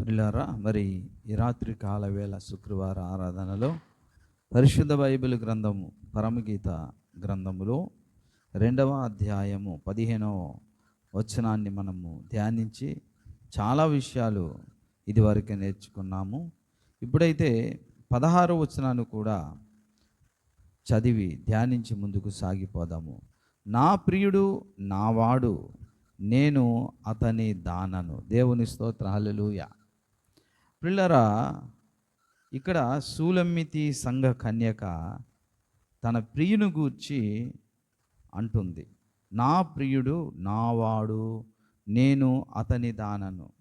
ప్రిలారా మరి ఈ రాత్రి కాలవేళ శుక్రవార ఆరాధనలో పరిశుద్ధ బైబిల్ గ్రంథము పరమగీత గ్రంథములో రెండవ అధ్యాయము పదిహేనవ వచనాన్ని మనము ధ్యానించి చాలా విషయాలు ఇదివరకే నేర్చుకున్నాము. ఇప్పుడైతే పదహారో వచనాన్ని కూడా చదివి ధ్యానించి ముందుకు సాగిపోదాము. నా ప్రియుడు నావాడు నేను అతని దానను. దేవుని స్తోత్ర. హల్లెలూయా. పిల్లరా ఇక్కడ సూలమ్మితి సంఘ కన్యక తన ప్రియుని గూర్చి అంటుంది. నా ప్రియుడు నావాడు నేను అతని దానను.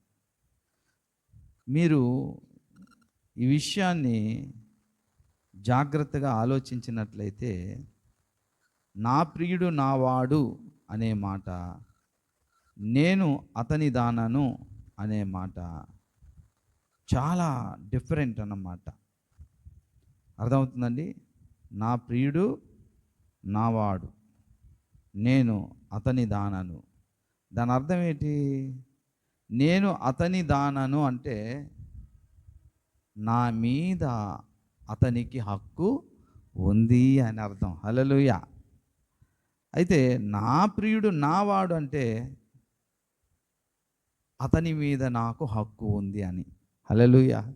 మీరు ఈ విషయాన్ని జాగ్రత్తగా ఆలోచించినట్లయితే నా ప్రియుడు నావాడు అనే మాట నేను అతని దానను అనే మాట చాలా డిఫరెంట్ అన్నమాట. అర్థమవుతుందండి? నా ప్రియుడు నావాడు నేను అతని దానను. దాని అర్థం ఏంటి? నేను అతని దానను అంటే నా మీద అతనికి హక్కు ఉంది అని అర్థం. హలలుయ అయితే నా ప్రియుడు నావాడు అంటే అతని మీద నాకు హక్కు ఉంది అని. హలలుయ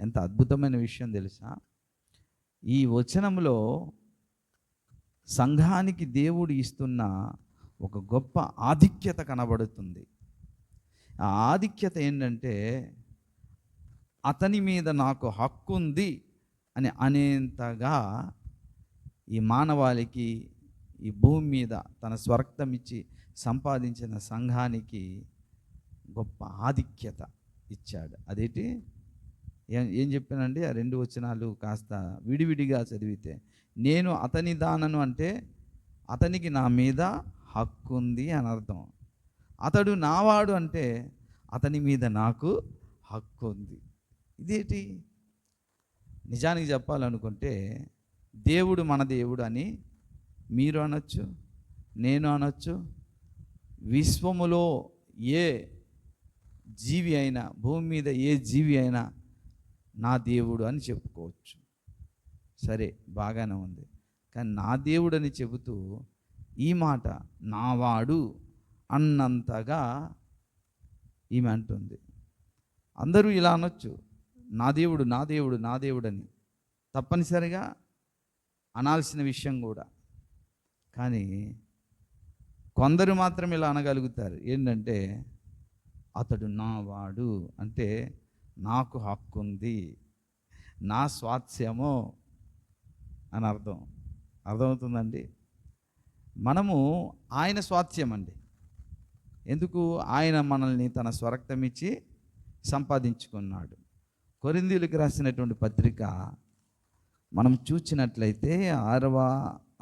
ఎంత అద్భుతమైన విషయం తెలుసా? ఈ వచనంలో సంఘానికి దేవుడు ఇస్తున్న ఒక గొప్ప ఆధిక్యత కనబడుతుంది. ఆ ఆధిక్యత ఏంటంటే అతని మీద నాకు హక్కు ఉంది అని అనేంతగా ఈ మానవాళికి ఈ భూమి మీద తన స్వర్గం ఇచ్చి సంపాదించిన సంఘానికి గొప్ప ఆధిక్యత. ఇచ్చాడు. అదేంటి? ఏం ఏం చెప్పానండి? ఆ రెండు వచనాలు కాస్త విడివిడిగా చదివితే నేను అతని దానను అంటే అతనికి నా మీద హక్కు ఉంది అని అర్థం. అతడు నావాడు అంటే అతని మీద నాకు హక్కు ఉంది. ఇదేంటి? నిజానికి చెప్పాలనుకుంటే దేవుడు మన దేవుడు అని మీరు అనొచ్చు నేను అనొచ్చు విశ్వములో ఏ జీవి అయినా భూమి మీద ఏ జీవి అయినా నా దేవుడు అని చెప్పుకోవచ్చు. సరే బాగానే ఉంది. కానీ నా దేవుడు అని చెబుతూ ఈ మాట నావాడు అన్నంతగా ఈమె అంటుంది. అందరూ ఇలా అనొచ్చు. నా దేవుడు నా దేవుడు నా దేవుడు అని. తప్పనిసరిగా అనాల్సిన విషయం కూడా. కానీ కొందరు మాత్రం ఇలా అనగలుగుతారు. ఏంటంటే అతడు నావాడు అంటే నాకు హక్కు ఉంది నా స్వాస్థ్యము అని అర్థం. అర్థమవుతుందండి? మనము ఆయన స్వాత్యం అండి ఎందుకు? ఆయన మనల్ని తన స్వరక్తం ఇచ్చి సంపాదించుకున్నాడు. కొరిందీలకు రాసినటువంటి పత్రిక మనం చూచినట్లయితే ఆరవ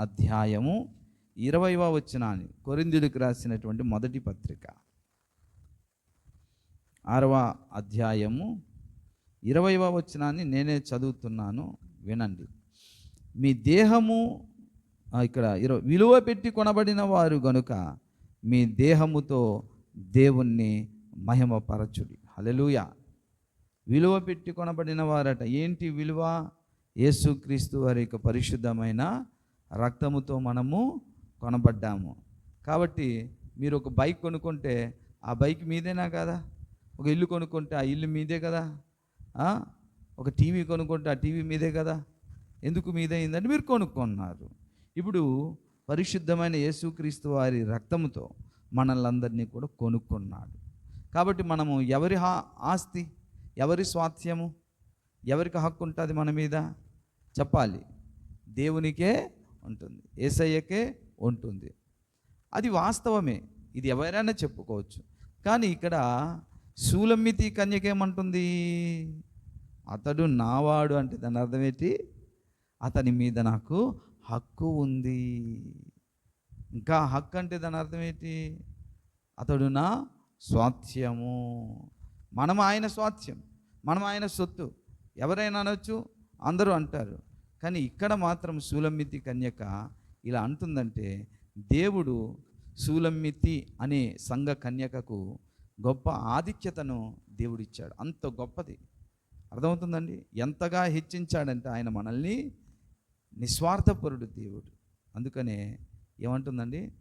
అధ్యాయము ఇరవైవ వచ్చినాన్ని కొరిందీలకు రాసినటువంటి మొదటి పత్రిక. ఆరవ అధ్యాయము ఇరవైవ వచనాన్ని నేనే చదువుతున్నాను వినండి. మీ దేహము ఇక్కడ ఇరవై విలువ పెట్టి కొనబడిన వారు గనుక మీ దేహముతో దేవుణ్ణి మహిమపరచుడి. హల్లెలూయ. విలువ పెట్టి కొనబడిన వారట. ఏంటి విలువ? యేసుక్రీస్తు వారి యొక్క పరిశుద్ధమైన రక్తముతో మనము కొనబడ్డాము. కాబట్టి మీరు ఒక బైక్ కొనుక్కుంటే ఆ బైక్ మీదేనా కదా? ఒక ఇల్లు కొనుక్కుంటే ఆ ఇల్లు మీదే కదా? ఒక టీవీ కొనుక్కుంటే ఆ టీవీ మీదే కదా? ఎందుకు మీదైందంటే మీరు కొనుక్కున్నారు. ఇప్పుడు పరిశుద్ధమైన యేసుక్రీస్తు వారి రక్తముతో మనల్ని కూడా కొనుక్కున్నాడు. కాబట్టి మనము ఎవరి హా ఆస్తి ఎవరి స్వాస్థ్యము ఎవరికి హక్కు ఉంటుంది మన మీద? చెప్పాలి. దేవునికే ఉంటుంది. ఏసయ్యకే ఉంటుంది. అది వాస్తవమే. ఇది ఎవరైనా చెప్పుకోవచ్చు. కానీ ఇక్కడ సూలమ్మితి కన్యకేమంటుంది? అతడు నావాడు అంటే దాని అర్థం ఏంటి? అతని మీద నాకు హక్కు ఉంది. ఇంకా హక్కు అంటే దాని అర్థం ఏంటి? అతడు నా స్వాస్థ్యము మనం ఆయన స్వాస్థ్యం మనం ఆయన సొత్తు. ఎవరైనా అనొచ్చు అందరూ అంటారు. కానీ ఇక్కడ మాత్రం సూలమ్మితి కన్యక ఇలా అంటుందంటే దేవుడు సూలమ్మితి అనే సంఘ కన్యకకు గొప్ప ఆధిక్యతను దేవుడిచ్చాడు. అంత గొప్పది. అర్థమవుతుందండి? ఎంతగా హెచ్చించాడంటే ఆయన మనల్ని నిస్వార్థపరుడు దేవుడు. అందుకనే ఏమంటుందండి?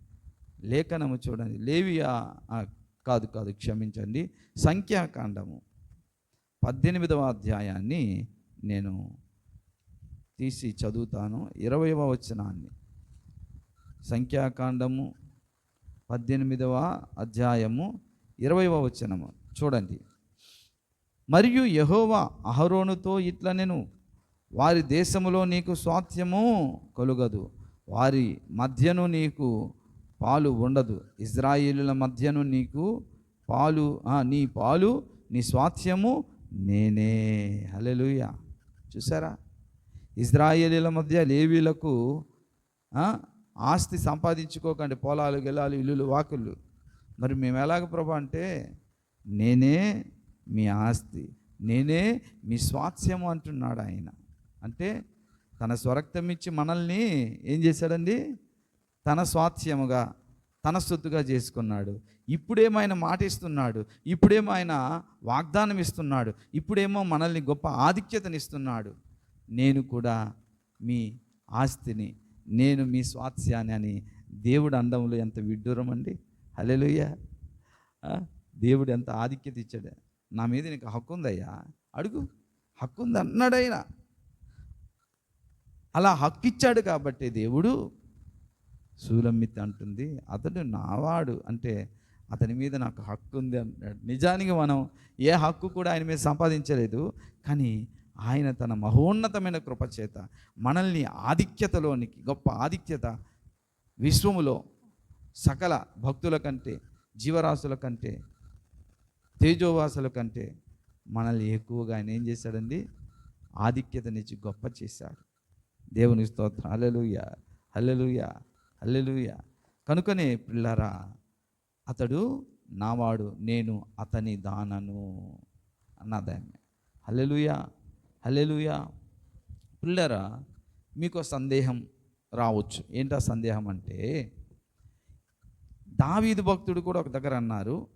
లేఖనము చూడండి. లేవియా కాదు కాదు క్షమించండి. సంఖ్యాకాండము పద్దెనిమిదవ అధ్యాయాన్ని నేను తీసి చదువుతాను. ఇరవైవ వచనాన్ని. సంఖ్యాకాండము పద్దెనిమిదవ అధ్యాయము ఇరవైవ వచనము. చూడండి. మరియు యహోవా అహరోనుతో ఇట్లా నేను వారి దేశములో నీకు స్వాత్యము కలుగదు. వారి మధ్యను నీకు పాలు ఉండదు. ఇజ్రాయిలుల మధ్యను నీకు పాలు నీ పాలు నీ స్వాత్యము నేనే. హలెలుయ చూసారా ఇజ్రాయేలీల మధ్య లేవీలకు ఆస్తి సంపాదించుకోకండి. పొలాలు గెలాలు ఇల్లులు వాకిళ్ళు మరి మేము ఎలాగ ప్రభా అంటే నేనే మీ ఆస్తి నేనే మీ స్వాస్థ్యము అంటున్నాడు ఆయన. అంటే తన స్వరక్తం ఇచ్చి మనల్ని ఏం చేశాడండి? తన స్వాస్థ్యముగా తన సొత్తుగా చేసుకున్నాడు. ఇప్పుడేమో ఆయన మాట ఇస్తున్నాడు ఇప్పుడేమో ఆయన వాగ్దానం ఇస్తున్నాడు ఇప్పుడేమో మనల్ని గొప్ప ఆధిక్యతనిస్తున్నాడు. నేను కూడా మీ ఆస్తిని నేను మీ స్వాస్థ్యాన్ని అని దేవుడు అండంలో ఎంత విడ్డూరం అండి హలెలుయ్య దేవుడు ఎంత ఆధిక్యత ఇచ్చాడు. నా మీద నీకు హక్కు ఉందయ్యా అడుగు. హక్కు ఉంది అన్నాడైనా అలా హక్కు ఇచ్చాడు కాబట్టి దేవుడు సూలమ్మిత్ అంటుంది అతడు నావాడు. అంటే అతని మీద నాకు హక్కు ఉంది అన్నాడు. నిజానికి మనం ఏ హక్కు కూడా ఆయన మీద సంపాదించలేదు కానీ ఆయన తన మహోన్నతమైన కృపచేత మనల్ని ఆధిక్యతలోనికి గొప్ప ఆధిక్యత విశ్వములో సకల భక్తుల కంటే జీవరాశుల కంటే తేజోవాసుల కంటే మనల్ని ఎక్కువగా ఆయన ఏం చేశాడండి? ఆధిక్యతనిచ్చి గొప్ప చేశాడు. దేవుని స్తోత్రం. అల్లెలుయ అల్లెలుయ అల్లెలుయ కనుకనే పిల్లరా అతడు నావాడు నేను అతని దానను అన్నదాన్ని హల్లెలూయ హల్లెలూయ. పిల్లరా మీకు సందేహం రావచ్చు. ఏంటా సందేహం అంటే దావీదు భక్తుడు కూడా ఒక దగ్గర అన్నారు.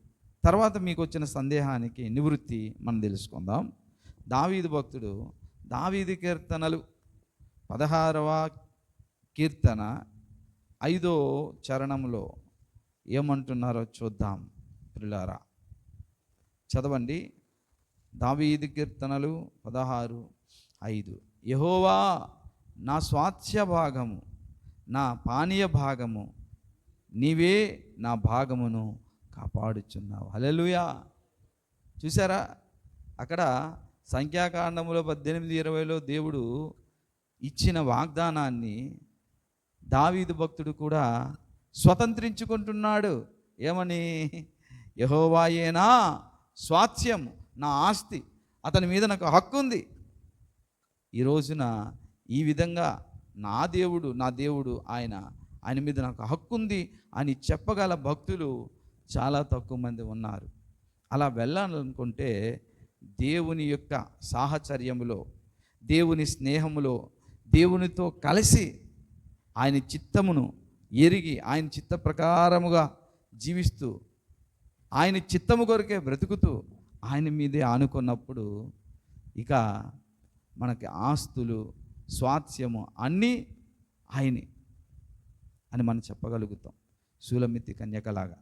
తర్వాత మీకు వచ్చిన సందేహానికి నివృత్తి మనం తెలుసుకుందాం. దావీదు భక్తుడు దావీది కీర్తనలు పదహారవ కీర్తన ఐదో చరణంలో ఏమంటున్నారో చూద్దాం పిల్లారా చదవండి. దావీది కీర్తనలు పదహారు ఐదు. యహోవా నా స్వాస్థ్య భాగము నా పానీయ భాగము నీవే నా భాగమును కాపాడుచున్నావు. హల్లెలూయా. చూసారా అక్కడ సంఖ్యాకాండములో పద్దెనిమిది ఇరవైలో దేవుడు ఇచ్చిన వాగ్దానాన్ని దావీదు భక్తుడు కూడా స్వతంత్రించుకుంటున్నాడు. ఏమని? యహోవాయేనా స్వాస్థ్యం నా ఆస్తి అతని మీద నాకు హక్కు ఉంది. ఈ రోజున ఈ విధంగా నా దేవుడు నా దేవుడు ఆయన ఆయన మీద నాకు హక్కు ఉంది అని చెప్పగల భక్తులు చాలా తక్కువ మంది ఉన్నారు. అలా వెళ్ళాలనుకుంటే దేవుని యొక్క సాహచర్యములో దేవుని స్నేహములో దేవునితో కలిసి ఆయన చిత్తమును ఎరిగి ఆయన చిత్త ప్రకారముగా జీవిస్తూ ఆయన చిత్తము కొరకే బ్రతుకుతూ ఆయన మీదే ఆనుకున్నప్పుడు ఇక మనకి ఆస్తులు స్వాస్థ్యము అన్నీ ఆయనే. అని మనం చెప్పగలుగుతాం. శూలమిత్తి కన్యకలాగా.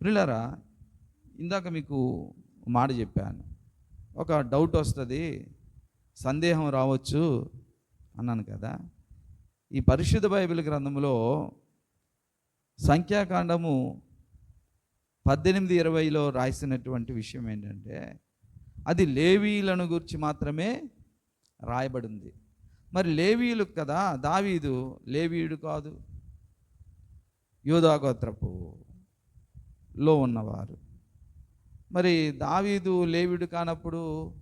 ప్రిల్లరా ఇందాక మీకు మాట చెప్పాను. ఒక డౌట్ వస్తుంది సందేహం రావచ్చు అన్నాను కదా. ఈ పరిశుద్ధ బైబిల్ గ్రంథంలో సంఖ్యాకాండము పద్దెనిమిది ఇరవైలో రాసినటువంటి విషయం ఏంటంటే అది లేవీలను గురించి మాత్రమే రాయబడింది. మరి లేవీలు కదా దావీదు లేవీయుడు కాదు. యోధాగోత్రపు లో ఉన్నవారు. మరి దావీదు లేవిడు కానప్పుడు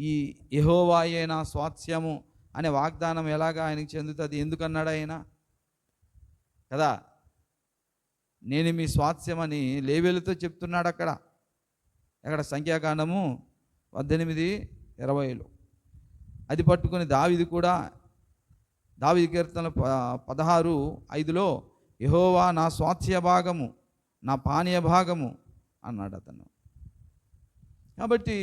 ఈ యహోవాయే నా స్వాస్థ్యము అనే వాగ్దానం ఎలాగా ఆయనకి చెందుతుంది? ఎందుకన్నాడు ఆయన? కదా నేను మీ స్వాస్థ్యమని లేవేలతో చెప్తున్నాడు అక్కడ. అక్కడ సంఖ్యాకాండము పద్దెనిమిది ఇరవైలో. అది పట్టుకుని దావిది కూడా దావిది కీర్తన ప- పదహారు ఐదులో యహోవా నా స్వాస్థ్య భాగము నా పానీయ భాగము అన్నాడు అతను. కాబట్టి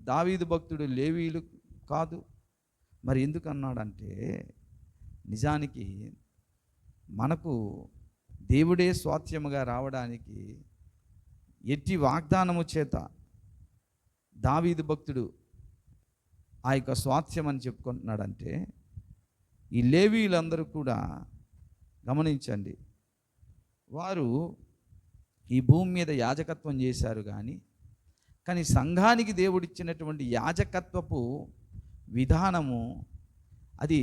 దావీదు భక్తుడు లేవీలు కాదు. మరి ఎందుకు అన్నాడంటే నిజానికి మనకు దేవుడే స్వాస్థ్యముగా రావడానికి ఎట్టి వాగ్దానము చేత దావీదు భక్తుడు ఆ యొక్క స్వాస్థ్యం అని చెప్పుకుంటున్నాడంటే ఈ లేవీలందరూ కూడా గమనించండి. వారు ఈ భూమి మీద యాజకత్వం చేశారు కానీ కానీ సంఘానికి దేవుడిచ్చినటువంటి యాజకత్వపు విధానము అది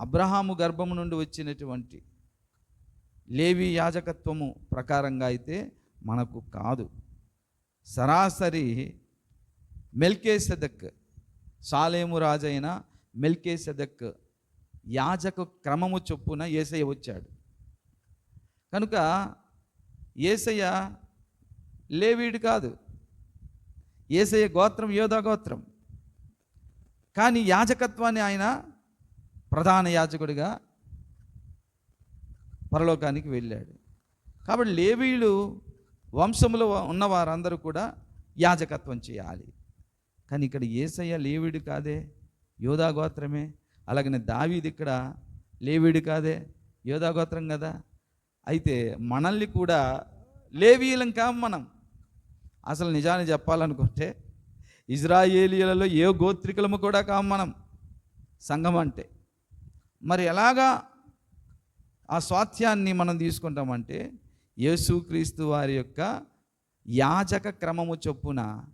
అబ్రహాము గర్భము నుండి వచ్చినటువంటి లేవి యాజకత్వము ప్రకారంగా అయితే మనకు కాదు. సరాసరి మెల్కేసెదక్ సాలేము రాజైన మెల్కేసెదక్ యాజక క్రమము చొప్పున ఏసయ్య వచ్చాడు. కనుక ఏసయ్య లేవీడు కాదు. ఏసయ్య గోత్రం యోధా గోత్రం. కానీ యాజకత్వాన్ని ఆయన ప్రధాన యాజకుడిగా పరలోకానికి వెళ్ళాడు. కాబట్టి లేవీలు వంశంలో ఉన్న వారందరూ కూడా యాజకత్వం చేయాలి. కానీ ఇక్కడ ఏసయ్య లేవిడు కాదే? యోధా గోత్రమే? అలాగనే దావీది ఇక్కడ లేవిడు కాదే? యోధా గోత్రం కదా? అయితే మనల్ని కూడా లేవీలం కాం మనం. అసలు నిజాన్ని చెప్పాలనుకుంటే ఇజ్రాయేలీలలో ఏ గోత్రికులము కూడా కాం మనం. సంఘం అంటే. మరి ఎలాగా ఆ స్వాత్యాన్ని మనం తీసుకుంటామంటే యేసుక్రీస్తు వారి యొక్క యాజక క్రమము చొప్పున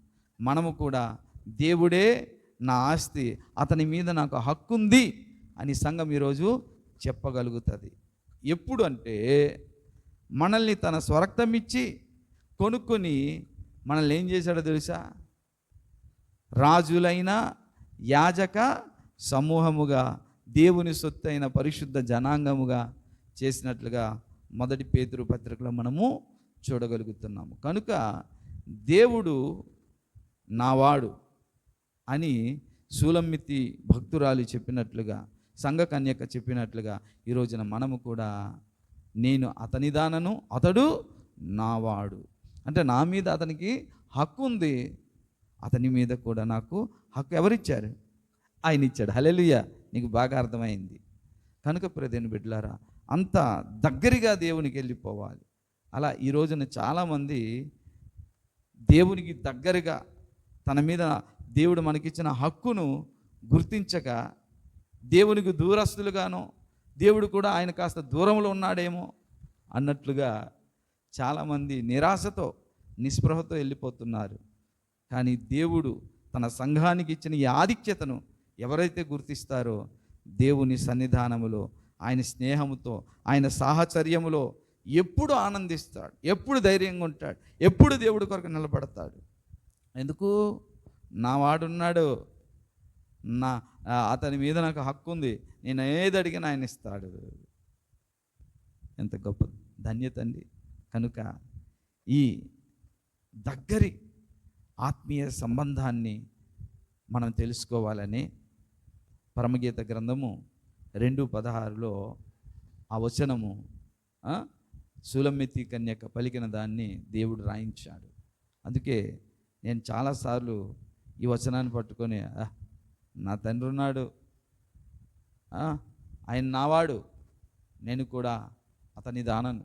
మనము కూడా దేవుడే నా ఆస్తి అతని మీద నాకు హక్కు ఉంది అని సంఘం ఈరోజు చెప్పగలుగుతుంది. ఎప్పుడు అంటే మనల్ని తన స్వరక్తం ఇచ్చి కొనుక్కొని మనల్ని ఏం చేశాడో తెలుసా? రాజులైన యాజక సమూహముగా దేవుని సొత్తైన పరిశుద్ధ జనాంగముగా చేసినట్లుగా మొదటి పేతురు పత్రికలో మనము చూడగలుగుతున్నాము. కనుక దేవుడు నావాడు. అని సూలమ్మితి భక్తురాలు చెప్పినట్లుగా సంఘ కన్యక చెప్పినట్లుగా ఈ రోజున మనము కూడా నేను అతని దానను అతడు నావాడు. అంటే నా మీద అతనికి హక్కు ఉంది. అతని మీద కూడా నాకు హక్కు ఎవరిచ్చారు? ఆయన ఇచ్చాడు హలెలుయ నీకు బాగా అర్థమైంది. కనుక ప్రదేని బిడ్డలారా అంత దగ్గరగా దేవునికి వెళ్ళిపోవాలి. అలా ఈ రోజున చాలామంది దేవునికి దగ్గరగా తన మీద దేవుడు మనకిచ్చిన హక్కును గుర్తించక దేవునికి దూరస్తులుగాను దేవుడు కూడా ఆయన కాస్త దూరంలో ఉన్నాడేమో అన్నట్లుగా చాలామంది నిరాశతో నిస్పృహతో వెళ్ళిపోతున్నారు. కానీ దేవుడు తన సంఘానికి ఇచ్చిన ఈ ఆధిక్యతను ఎవరైతే గుర్తిస్తారో దేవుని సన్నిధానములో ఆయన స్నేహముతో ఆయన సాహచర్యములో ఎప్పుడు ఆనందిస్తాడు ఎప్పుడు ధైర్యంగా ఉంటాడు ఎప్పుడు దేవుడి కొరకు నిలబడతాడు. ఎందుకు? నా వాడున్నాడు. నా అతని మీద నాకు హక్కు ఉంది. నేను ఏది అడిగినా ఆయన ఇస్తాడు. ఎంత గొప్ప ధన్యత అండి. కనుక ఈ దగ్గరి ఆత్మీయ సంబంధాన్ని మనం తెలుసుకోవాలని పరమగీత గ్రంథము రెండు పదహారులో ఆ వచనము సులమితి కన్యక పలికిన దాన్ని దేవుడు రాయించాడు. అందుకే నేను చాలాసార్లు ఈ వచనాన్ని పట్టుకొని నా తండ్రి ఉన్నాడు. ఆయన నావాడు. నేను కూడా అతని దానను.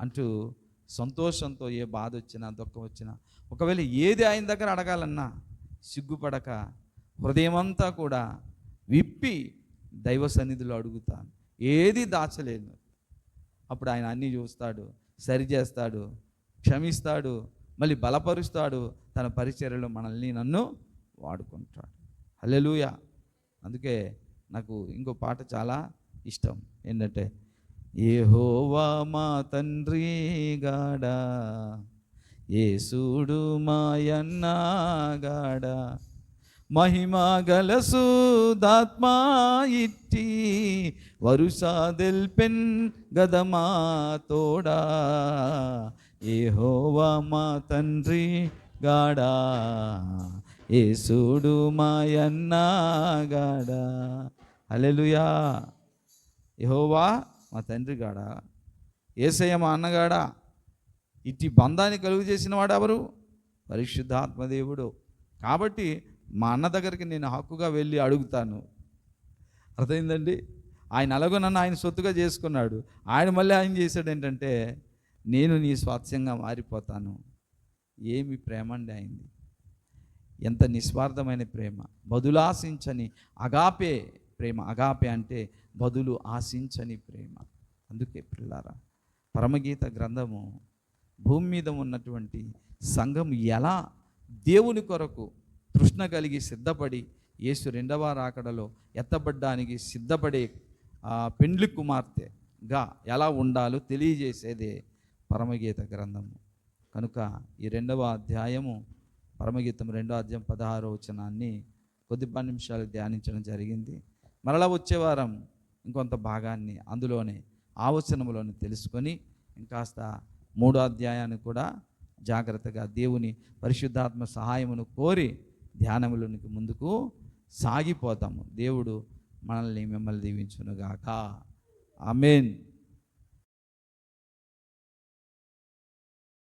అంటూ సంతోషంతో ఏ బాధ వచ్చినా దుఃఖం వచ్చినా ఒకవేళ ఏది ఆయన దగ్గర అడగాలన్నా సిగ్గుపడక హృదయమంతా కూడా విప్పి దైవ సన్నిధిలో అడుగుతాను. ఏది దాచలేను. అప్పుడు ఆయన అన్నీ చూస్తాడు సరి చేస్తాడు క్షమిస్తాడు మళ్ళీ బలపరుస్తాడు తన పరిచర్యలో మనల్ని నన్ను వాడుకుంటాడు. హలెలుయ అందుకే నాకు ఇంకో పాట చాలా ఇష్టం. ఏంటంటే ఏహోవా మా తండ్రి గాడా ఏసుడు మాయన్నాగాడా మహిమా గలసుదాత్మా ఇట్టి వరుసాదెల్పెన్ గదమా తోడా ఏహో మా తండ్రి గాడా? ఏసుడు మాయన్నాగాడా హల్లెలూయా. యహోవా మా తండ్రి గాడా? ఏసయ్య మా అన్నగాడా? ఇట్టి బంధాన్ని కలుగు చేసిన వాడు ఎవరు? పరిశుద్ధాత్మదేవుడు. కాబట్టి మా అన్న దగ్గరికి నేను హక్కుగా వెళ్ళి అడుగుతాను. అర్థమైందండి? ఆయన అలాగో నన్ను ఆయన సొత్తుగా చేసుకున్నాడు. ఆయన మళ్ళీ ఆయన చేశాడు ఏంటంటే నేను నీ స్వాస్థ్యంగా మారిపోతాను. ఏమి ప్రేమ అండి అయింది. ఎంత నిస్వార్థమైన ప్రేమ. బదులాశించని అగాపే ప్రేమ. అగాపే అంటే బదులు ఆశించని ప్రేమ. అందుకే పిల్లారా పరమగీత గ్రంథము భూమి మీద ఉన్నటువంటి సంఘం ఎలా దేవుని కొరకు తృష్ణ కలిగి సిద్ధపడి యేసు రెండవ రాకడలో ఎత్తబడ్డానికి సిద్ధపడే పెండ్లి కుమార్తెగా ఎలా ఉండాలో తెలియజేసేదే పరమగీత గ్రంథము. కనుక ఈ రెండవ అధ్యాయము పరమగీతం రెండో అధ్యాయం పదహారో వచనాన్ని కొద్ది పది నిమిషాలు ధ్యానించడం జరిగింది. మరలా వచ్చే వారం ఇంకొంత భాగాన్ని అందులోనే ఆవచనములోని తెలుసుకొని ఇంకాస్త మూడో అధ్యాయాన్ని కూడా జాగ్రత్తగా దేవుని పరిశుద్ధాత్మ సహాయమును కోరి ధ్యానములోనికి ముందుకు సాగిపోతాము. దేవుడు మనల్ని మిమ్మల్ని దీవించునుగాక. ఆమెన్.